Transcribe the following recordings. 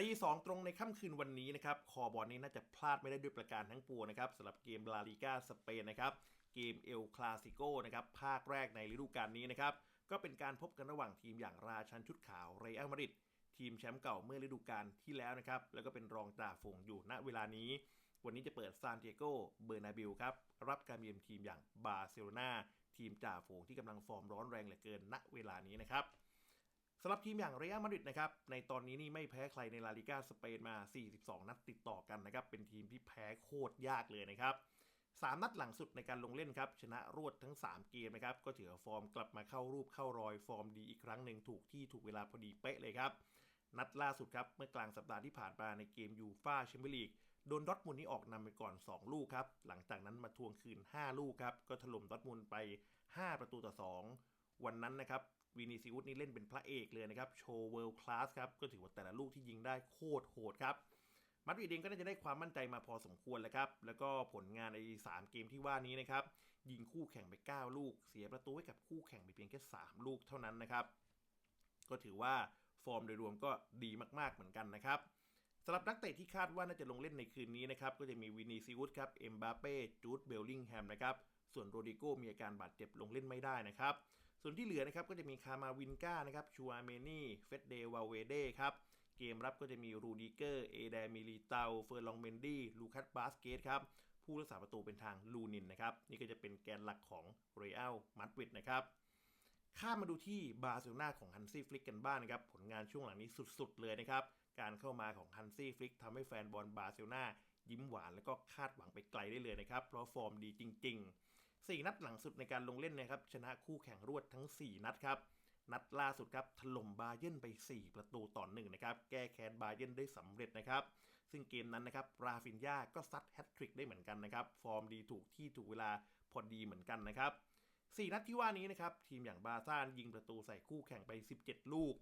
ตีสองตรงในค่ำคืนวันนี้นะครับ คอบอลนี้น่าจะพลาดไม่ได้ด้วยประการทั้งปวงนะครับสำหรับเกมลาลิก้าสเปนนะครับ เกมเอลคลาสิโกนะครับ ภาคแรกในฤดูกาลนี้นะครับ ก็เป็นการพบกันระหว่างทีมอย่างราชันชุดขาวเรอัลมาดริดทีมแชมป์เก่าเมื่อฤดูกาลที่แล้วนะครับ แล้วก็เป็นรองจ่าฝูงอยู่ณเวลานี้ วันนี้จะเปิดซานติเอโกเบอร์นาบิลครับ รับการเยือนทีมอย่างบาร์เซโลนาทีมจ่าฝูงที่กำลังฟอร์มร้อนแรงเหลือเกินณเวลานี้นะครับ สำหรับทีมอย่างเรอัลมาดริดนะครับในตอนนี้นี่ไม่แพ้ใครในลาลิก้าสเปนมา 42 นัดติดต่อกันนะครับเป็นทีมที่แพ้โคตรยากเลยนะครับ3นัดหลังสุดในการลงเล่นครับชนะรวดทั้ง 3 เกมนะครับก็ถือว่าฟอร์มกลับมาเข้ารูปเข้ารอยฟอร์มดีอีกครั้งหนึ่งถูกที่ถูกเวลาพอดีเป๊ะเลยครับนัดล่าสุดครับเมื่อกลางสัปดาห์ที่ผ่านมาในเกมยูฟ่าแชมเปี้ยนลีกโดนดอทมุนนี่ออกนำไปก่อน 2 ลูกครับหลังจากนั้นมาทวงคืน 5 ลูกครับก็ถล่มดอทมุนไป 5 ประตูต่อ 2 วันนั้นนะครับวินิซิอุสนี่เล่นเป็นพระเอกเลยนะครับโชว์เวิลด์คลาสครับก็ถือว่าแต่ละลูกที่ยิงได้โคตรโหดครับมาดริดเองก็น่าจะได้ความมั่นใจมาพอสมควรแล้วครับ แล้วก็ผลงานใน 3 เกมที่ว่านี้นะครับ ยิงคู่แข่งไป 9 ลูก เสียประตูให้กับคู่แข่งไปเพียงแค่ 3 ลูกเท่านั้นนะครับ ก็ถือว่าฟอร์มโดยรวมก็ดีมากๆเหมือนกันนะครับสำหรับนักเตะที่คาดว่าน่าจะลงเล่นในคืนนี้นะครับ ก็จะมีวินีซิอุสครับเอ็มบาเป้จูดเบลลิงแฮมนะครับ ส่วนโรดิโกมีอาการบาดเจ็บลงเล่นไม่ได้นะครับ ส่วนที่เหลือนะครับก็จะมีคามาวินก้านะครับชูอาเมนี่เฟดเดวาเวเดครับเกมรับก็จะมีรูดิเกอร์เอเดมิลิเตาเฟอร์ลองเมนดี้ลูคัสบาสเกตครับผู้รักษาประตูเป็นทางลูนินนะครับนี่ก็จะเป็นแกนหลักของเรอัลมาดริดนะครับข้ามมาดูที่บาร์เซโลนาของฮันซี่ฟลิกกันบ้างนะครับผลงานช่วงหลังนี้สุดๆเลยนะครับการเข้ามาของฮันซี่ฟลิกทำให้แฟนบอลบาร์เซโลนายิ้มหวานแล้วก็คาดหวังไปไกลได้เลยนะครับ เพราะฟอร์มดีจริงๆ 4 นัดหลังสุดในการลงเล่นนะครับชนะคู่แข่งรวดทั้ง 4 นัดครับนัดล่าสุดครับถล่มบาเยร์นไป 4 ประตูต่อหนึ่งนะครับแก้แค้นบาเยร์นได้สำเร็จนะครับซึ่งเกมนั้นนะครับราฟินยาก็ซัดแฮตทริกได้เหมือนกันนะครับฟอร์มดีถูกที่ถูกเวลาพอดีเหมือนกันนะครับ4นัดที่ว่านี้นะครับทีมอย่างบาซ่ายิงประตูใส่คู่แข่งไป 17 ลูก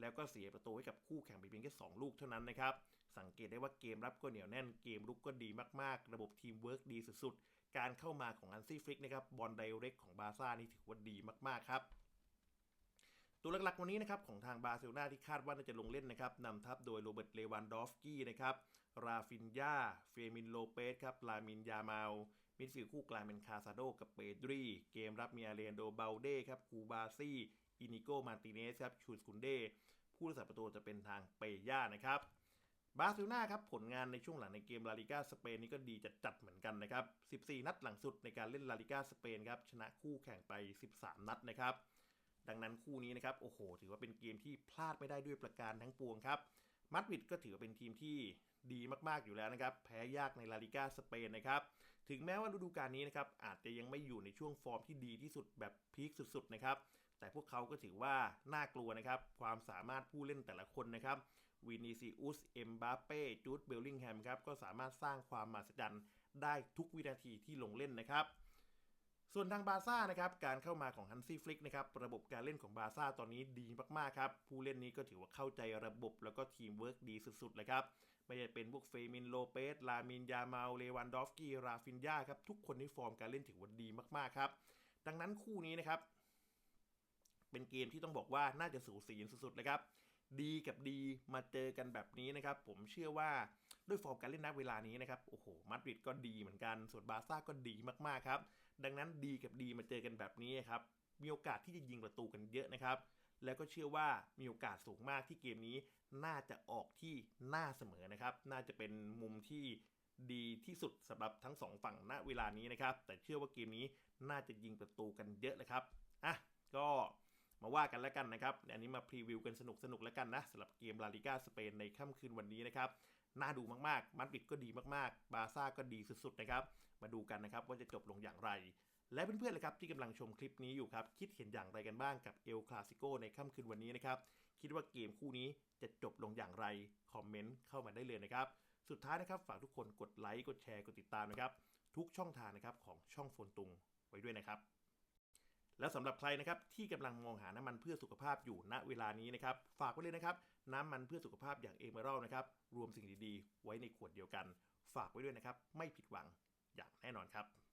แล้วก็เสียประตูให้กับคู่แข่งไปเพียงแค่2ลูกเท่านั้นนะครับสังเกตได้ว่าเกมรับก็เหนียวแน่นเกมรุกก็ดีมากๆ ระบบทีมเวิร์กดีสุด การเข้ามาของอันซี่ฟลิกนะครับบอลไดเรกของบาซ่านี่ถือว่าดีมากๆครับตัวหลักๆวันนี้นะครับของทางบาร์เซโลนาที่คาดว่าน่าจะลงเล่นนะครับนำทัพโดยโรเบิร์ตเลวันดอฟกี้นะครับราฟินยาเฟมินโลเปสครับลามินยามาลมิดฟิลด์คู่กลางเป็นคาซาโดกับเปดรีเกมรับมีอาเรนโดเบลเด้ครับคูบาซี่อินิโกมาติเนสครับชูสกุนเดผู้รักษาประตูจะเป็นทางเปย่านะครับ บาร์เซโลนาครับผลงานในช่วงหลังในเกมลาลิก้าสเปนนี่ก็ดีจัดๆเหมือนกันนะครับ 14 นัดหลังสุดในการเล่นลาลิก้าสเปนครับชนะคู่แข่งไป 13 นัดนะครับ ดังนั้นคู่นี้นะครับโอ้โห ถือว่าเป็นเกมที่พลาดไม่ได้ด้วยประการทั้งปวงครับมาดริดก็ถือว่าเป็นทีมที่ดีมากๆอยู่แล้วนะครับ แพ้ยากในลาลิก้าสเปนนะครับ ถึงแม้ว่าฤดูกาลนี้นะครับอาจจะยังไม่อยู่ในช่วงฟอร์มที่ดีที่สุดแบบพีคสุดๆนะครับแต่พวกเขาก็ถือว่าน่ากลัวนะครับ ความสามารถผู้เล่นแต่ละคนนะครับ วินิซิอุส เอ็มบาเป้ จูดเบลลิงแฮมครับก็สามารถสร้างความมหัศจรรย์ได้ทุกวินาทีที่ลงเล่นนะครับ ส่วนทางบาซ่านะครับการเข้ามาของฮันซี่ฟลิกนะครับระบบการเล่นของบาซ่าตอนนี้ดีมากๆครับผู้เล่นนี้ก็ถือว่าเข้าใจระบบแล้วก็ทีมเวิร์กดีสุดๆเลยครับไม่ว่าจะเป็นพวกเฟมินโลเปสลามินยามาเลวันดอฟกี้ราฟินยาครับทุกคนในฟอร์มการเล่นถือว่าดีมากๆครับดังนั้นคู่นี้นะครับเป็นเกมที่ต้องบอกว่าน่าจะสูสีสุดๆเลยครับ ดีกับดีมาเจอกันแบบนี้นะครับ ผมเชื่อว่าด้วยฟอร์มการเล่นณเวลานี้นะครับ โอ้โห มาดริดก็ดีเหมือนกัน ส่วนบาร์ซ่าก็ดีมากๆครับ ดังนั้นดีกับดีมาเจอกันแบบนี้ครับ มีโอกาสที่จะยิงประตูกันเยอะนะครับ แล้วก็เชื่อว่ามีโอกาสสูงมากที่เกมนี้ น่าจะออกที่หน้าเสมอนะครับ น่าจะเป็นมุมที่ดีที่สุดสำหรับทั้งสองฝั่งณเวลานี้นะครับ แต่เชื่อว่าเกมนี้น่าจะยิงประตูกันเยอะเลยครับ อะ ก็ มาว่ากันแล้วกันนะครับอันนี้มาพรีวิวกันสนุกสนุกแล้วกันนะสำหรับเกมลาลิก้าสเปนในค่ำคืนวันนี้นะครับน่าดูมากๆมาดริดก็ดีมากๆ บาซ่าก็ดีสุดๆนะครับ มาดูกันนะครับว่าจะจบลงอย่างไร และเพื่อนๆเลยครับที่กำลังชมคลิปนี้อยู่ครับ คิดเห็นอย่างไรกันบ้างกับเอลคลาสิโกในค่ำคืนวันนี้นะครับ คิดว่าเกมคู่นี้จะจบลงอย่างไร คอมเมนต์เข้ามาได้เลยนะครับ สุดท้ายนะครับฝากทุกคนกดไลค์ กดแชร์ กดติดตามนะครับ ทุกช่องทางนะครับของช่องโฟนตุงไว้ด้วยนะครับ แล้วสำหรับใครนะครับที่กำลังมองหาน้ำมันเพื่อสุขภาพอยู่ณเวลานี้นะครับ ฝากไว้เลยนะครับน้ำมันเพื่อสุขภาพอย่างเอเมอรัลนะครับรวมสิ่งดีๆ ไว้ในขวดเดียวกัน ฝากไว้ด้วยนะครับ ไม่ผิดหวังอย่างแน่นอนครับ